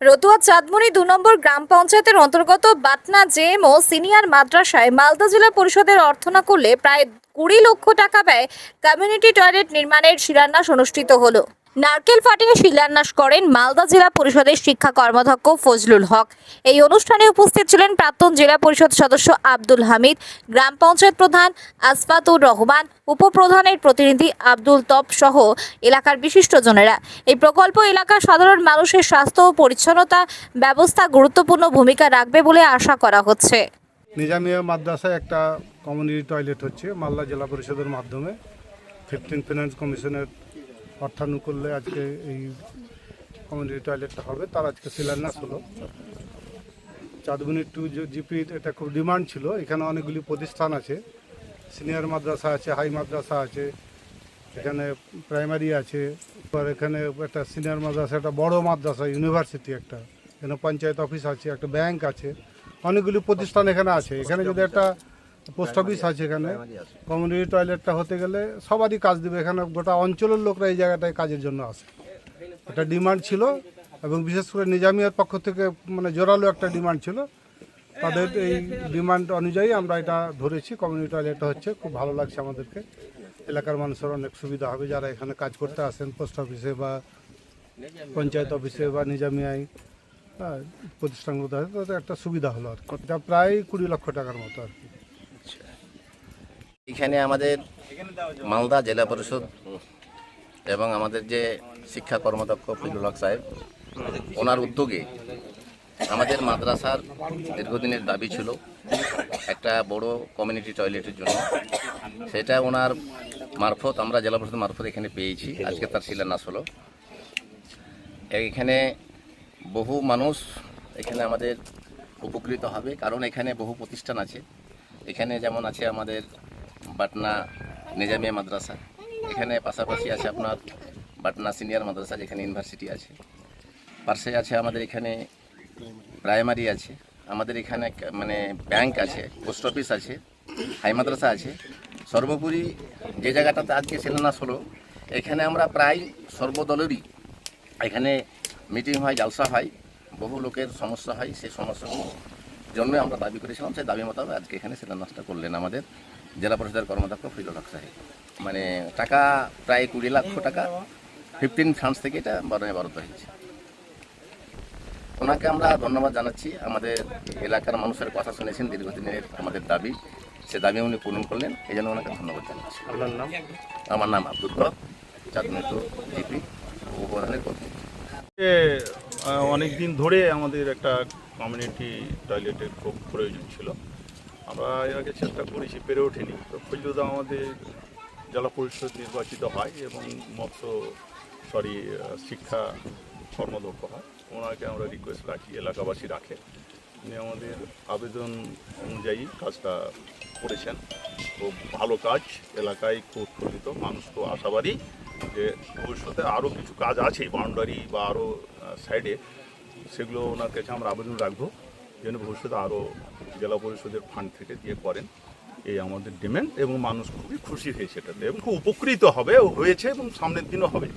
রতুয়া চাঁদমণি দু নম্বর গ্রাম পঞ্চায়েতের অন্তর্গত বাটনা জেএম ও সিনিয়র মাদ্রাসায় মালদা জেলা পরিষদের অর্থনা করলে প্রায় কুড়ি লক্ষ টাকা ব্যয় কমিউনিটি টয়লেট নির্মাণের শিলান্যাস অনুষ্ঠিত হলো। নারকেল ফাটিয়ে শিলান্যাস করেন মালদা জেলা পরিষদের শিক্ষা কর্মাধ্যক্ষ ফজলুল হক। এই অনুষ্ঠানে উপস্থিত ছিলেন প্রাক্তন জেলা পরিষদ সদস্য আব্দুল হামিদ, গ্রাম পঞ্চায়েত প্রধান আসফাতুর রহমান, উপপ্রধানের প্রতিনিধি আব্দুল তপ সহ এলাকার বিশিষ্টজনেরা এই প্রকল্প এলাকার সাধারণ মানুষের স্বাস্থ্য ও পরিচ্ছন্নতা ব্যবস্থা গুরুত্বপূর্ণ ভূমিকা রাখবে বলে আশা করা হচ্ছে। নিজামিয়া মাদ্রাসায় একটা কমিউনিটি টয়লেট হচ্ছে মালদা জেলা পরিষদের মাধ্যমে। ফিফটিন ফিনান্স কমিশনের অর্থানুকূল্যে আজকে এই কমিউনিটি টয়লেটটা হবে, তার আজকে শিলান্যাস হলো। চাঁদবনি টু জিপির এটা খুব ডিমান্ড ছিল, এখানে অনেকগুলি প্রতিষ্ঠান আছে। সিনিয়র মাদ্রাসা আছে, হাই মাদ্রাসা আছে, এখানে প্রাইমারি আছে এবার এখানে একটা সিনিয়র মাদ্রাসা, একটা বড় মাদ্রাসা, ইউনিভার্সিটি একটা। এখানে পঞ্চায়েত অফিস আছে, একটা ব্যাংক আছে, অনেকগুলি প্রতিষ্ঠান এখানে আছে। এখানে যদি একটা পোস্ট অফিস আছে এখানে। কমিউনিটি টয়লেটটা হতে গেলে সবারই কাজ দেবে। এখানে গোটা অঞ্চলের লোকরা এই জায়গাটায় কাজের জন্য আসে। একটা ডিমান্ড ছিল এবং বিশেষ করে নিজামিয়ার পক্ষ থেকে মানে জোরালো একটা ডিমান্ড ছিল। তাদের এই ডিমান্ড অনুযায়ী আমরা এটা ধরেছি। কমিউনিটি টয়লেটটা হচ্ছে, খুব ভালো লাগছে আমাদেরকে। এলাকার মানুষের অনেক সুবিধা হবে যারা এখানে কাজ করতে আসেন, পোস্ট অফিসে বা পঞ্চায়েত অফিসে বা নিজামিয়ায় প্রতিষ্ঠানগুলোতে তাদের একটা সুবিধা হলো আর কি। এটা প্রায় কুড়ি লক্ষ টাকার মতো আর কি। এখানে আমাদের মালদা জেলা পরিষদ এবং আমাদের যে শিক্ষা কর্মদক্ষ ফিরুল হক সাহেব, ওনার উদ্যোগে আমাদের মাদ্রাসার দীর্ঘদিনের দাবি ছিল একটা বড় কমিউনিটি টয়লেটের জন্য। সেটা ওনার মারফত, আমরা জেলা পরিষদ মারফত এখানে পেয়েছি। আজকে তার শিলান্যাস হলো। এখানে বহু মানুষ এখানে আমাদের উপকৃত হবে, কারণ এখানে বহু প্রতিষ্ঠান আছে। এখানে যেমন আছে আমাদের বাটনা নিজামিয়া মাদ্রাসা। এখানে পাশাপাশি আছে আপনার বাটনা সিনিয়র মাদ্রাসা, যেখানে ইউনিভার্সিটি আছে। পাশে আছে আমাদের এখানে প্রাইমারি আছে। আমাদের এখানে মানে ব্যাংক আছে, পোস্ট অফিস আছে, হাই মাদ্রাসা আছে। সর্বোপরি যে জায়গাটাতে আজকে শিলান্যাস হলো, এখানে আমরা প্রায় সর্বদলেরই এখানে মিটিং হয়, জালসা হয়। বহু লোকের সমস্যা হয়, সেই সমস্যাগুলো জন্য আমরা দাবি করেছিলাম সেই দাবি মোতাবেক আজকে এখানে শিলান্যাসটা করলেন আমাদের জেলা পরিষদের কর্মদক্ষ ফিরুল হক সাহেব। মানে টাকা প্রায় কুড়ি লক্ষ টাকা ফিফটিন ফান্ডস থেকে এটা বরণে বরাদ্দ হয়েছে। ওনাকে আমরা ধন্যবাদ জানাচ্ছি আমাদের এলাকার মানুষের কথা শুনেছেন দীর্ঘদিনের আমাদের দাবি সে দাবি উনি পূরণ করলেন এই জন্য ওনাকে ধন্যবাদ জানাচ্ছি। আপনার নাম? আমার নাম আব্দুল হক চাঁদমিটু জিপি উপপ্রধানের প্রতিনিধি অনেক দিন ধরে আমাদের একটা কমিউনিটি টয়লেটের খুব প্রয়োজন ছিল। আমরা এর আগে চেষ্টা করেছি, পেরে ওঠেনি। তো ফজলুদা আমাদের জেলা পরিষদ নির্বাচিত হয় এবং মৎস্য সরি শিক্ষা কর্মদক্ষ হয়। ওনাকে আমরা রিকোয়েস্ট রাখি, এলাকাবাসী রাখে। উনি আমাদের আবেদন অনুযায়ী কাজটা করেছেন। খুব ভালো কাজ, এলাকায় খুব মানুষ তো আশাবাদী। যে ভবিষ্যতে আরও কিছু কাজ আছে বাউন্ডারি বা আরও সাইডে সেগুলো ওনার কাছে আমরা আবেদন রাখব, যেন ভবিষ্যতে আরও জেলা পরিষদের ফান্ড থেকে দিয়ে করেন, এই আমাদের ডিমান্ড এবং মানুষ খুবই খুশি হয়েছে এটাতে এবং খুব উপকৃত হবে, হয়েছে এবং সামনের দিনও হবে।